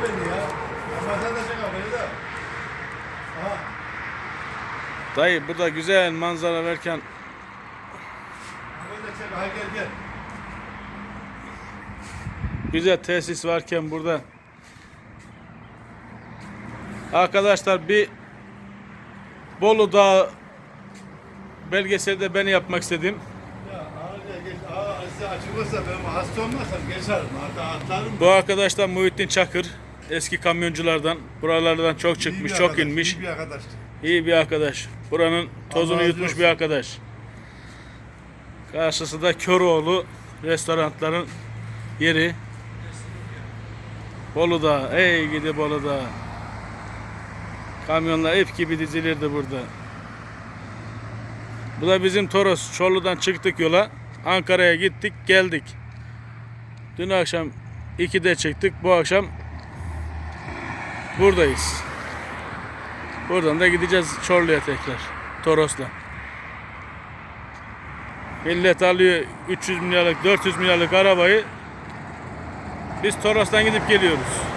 Kafasına da çek abi da. Aha. Dayı burada güzel manzara verken Böyle çek. Ha gel gel. güzel tesis varken burada arkadaşlar bir Bolu Dağı belgeseli de ben yapmak istedim. Ya ağırca geç. Size açılırsa ben hasta olmazsam geçerim. Hatta atlarım. Bu arkadaş da Muhittin Çakır. Eski kamyonculardan. Buralardan çok çıkmış, çok arkadaş, inmiş. İyi bir arkadaş. İyi bir arkadaş. Buranın tozunu razı yutmuş olsun. bir arkadaş. Karşısı da Köroğlu restoranların yeri. Bolu'da, ey gidi Bolu'da. Kamyonlar ip gibi dizilirdi burada. Bu da bizim Toros. Çorlu'dan çıktık yola. Ankara'ya gittik, geldik. Dün akşam 2'de çıktık. Bu akşam buradayız. Buradan da gideceğiz Çorlu'ya tekrar. Toros'la. Millet alıyor 300 milyarlık, 400 milyarlık arabayı. Biz Toros'tan gidip geliyoruz.